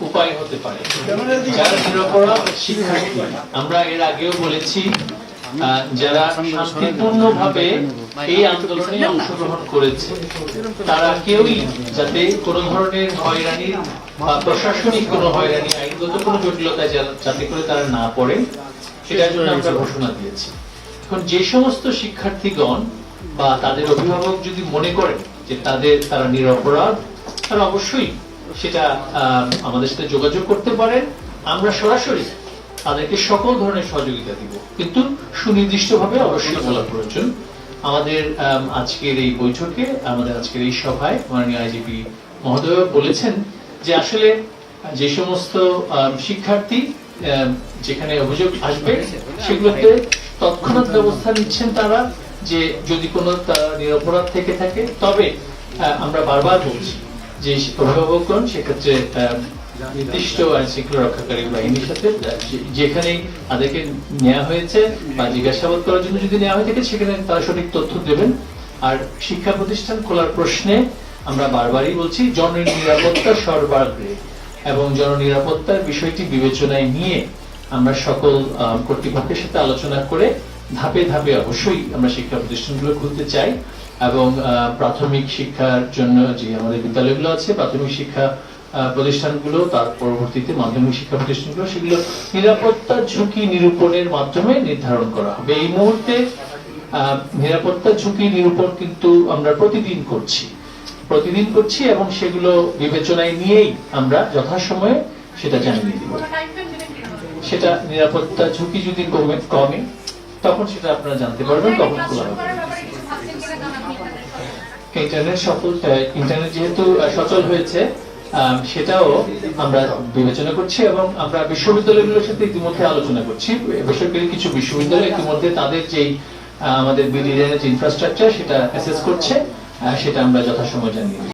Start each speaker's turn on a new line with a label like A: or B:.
A: উপায় হতে পারে। যারা নিরপরাধ শিক্ষার্থী আমরা এর আগেও বলেছি যারা শান্তিপূর্ণভাবে এই আন্দোলনে অংশগ্রহণ করেছে, তারা কেউই যাতে কোনো ধরনের হয়রানির বা প্রশাসনিক কোনো হয়রানি, আইনগত কোনো জটিলতায় যা- যাতে করে তারা না পড়ে, সেটার জন্য আমরা ঘোষণা দিয়েছি। এখন যে সমস্ত শিক্ষার্থীগণ বা তাদের অভিভাবক যদি মনে করেন যে তাদের তারা নিরপরাধ, তারা অবশ্যই সেটা আমাদের সাথে যোগাযোগ করতে পারেন। আমরা সরাসরি তাদেরকে সকল ধরনের সহযোগিতা দিব। কিন্তু সুনির্দিষ্টভাবে অবশ্যই বলা প্রয়োজন, আমাদের আজকের এই বৈঠকে, আমাদের আজকের এই সভায় মাননীয় আইজিপি মহোদয় বলেছেন যে আসলে যে সমস্ত শিক্ষার্থী যেখানে অভিযোগ আসবে, সেগুলোতে তৎক্ষণাৎ ব্যবস্থা নিচ্ছেন তারা, যে যদি কোনো নিরপরাধ থেকে থাকে, তবে আমরা বারবার বলছি যে অভিভাবকগণ সেক্ষেত্রে নির্দিষ্ট আইন শৃঙ্খলা রক্ষাকারী বাহিনীর সাথে যে- যেখানেই তাদেরকে নেওয়া হয়েছে বা জিজ্ঞাসাবাদ করার জন্য যদি নেওয়া হয়ে থাকে, সেখানে তারা সঠিক তথ্য দেবেন। আর শিক্ষা প্রতিষ্ঠান খোলার প্রশ্নে আমরা বারবারই বলছি, জননিরাপত্তা সর্বাগ্রে এবং জননিরাপত্তার বিষয়টি বিবেচনায় নিয়ে আমরা সকল কর্তৃপক্ষের সাথে আলোচনা করে ধাপে ধাপে অবশ্যই আমরা শিক্ষা প্রতিষ্ঠানগুলো খুলতে চাই এবং প্রাথমিক শিক্ষার জন্য যে আমাদের বিদ্যালয়গুলো আছে প্রাথমিক শিক্ষা প্রতিষ্ঠানগুলো তার পরবর্তীতে মাধ্যমিক শিক্ষা প্রতিষ্ঠানগুলো সেগুলো নিরাপত্তা ঝুঁকি নিরূপণের মাধ্যমে নির্ধারণ করা হবে। এই মুহূর্তে নিরাপত্তা ঝুঁকি নিরূপণ কিন্তু আমরা প্রতিদিন করছি। প্রতিদিন করছি এবং সেগুলো বিবেচনায় নিয়েই আমরা যথাসময়ে সেটা জানিয়ে দিব। সেটা নিরাপত্তা ঝুঁকি যদি কমে কমে তখন সেটা আপনারা জানতে পারবেন তখন খোলা হবে ইন্টারনেট সফল ইন্টারনেট যেহেতু সচল হয়েছে সেটাও আমরা বিবেচনা করছি এবং আমরা বিশ্ববিদ্যালয়গুলোর সাথে ইতিমধ্যে আলোচনা করছি বেসরকারি কিছু বিশ্ববিদ্যালয় ইতিমধ্যে তাদের যেই আমাদের বিল ইন্টারনেট ইনফ্রাস্ট্রাকচার সেটা অ্যাসেস করছে সেটা আমরা যথাসময় জানিয়ে।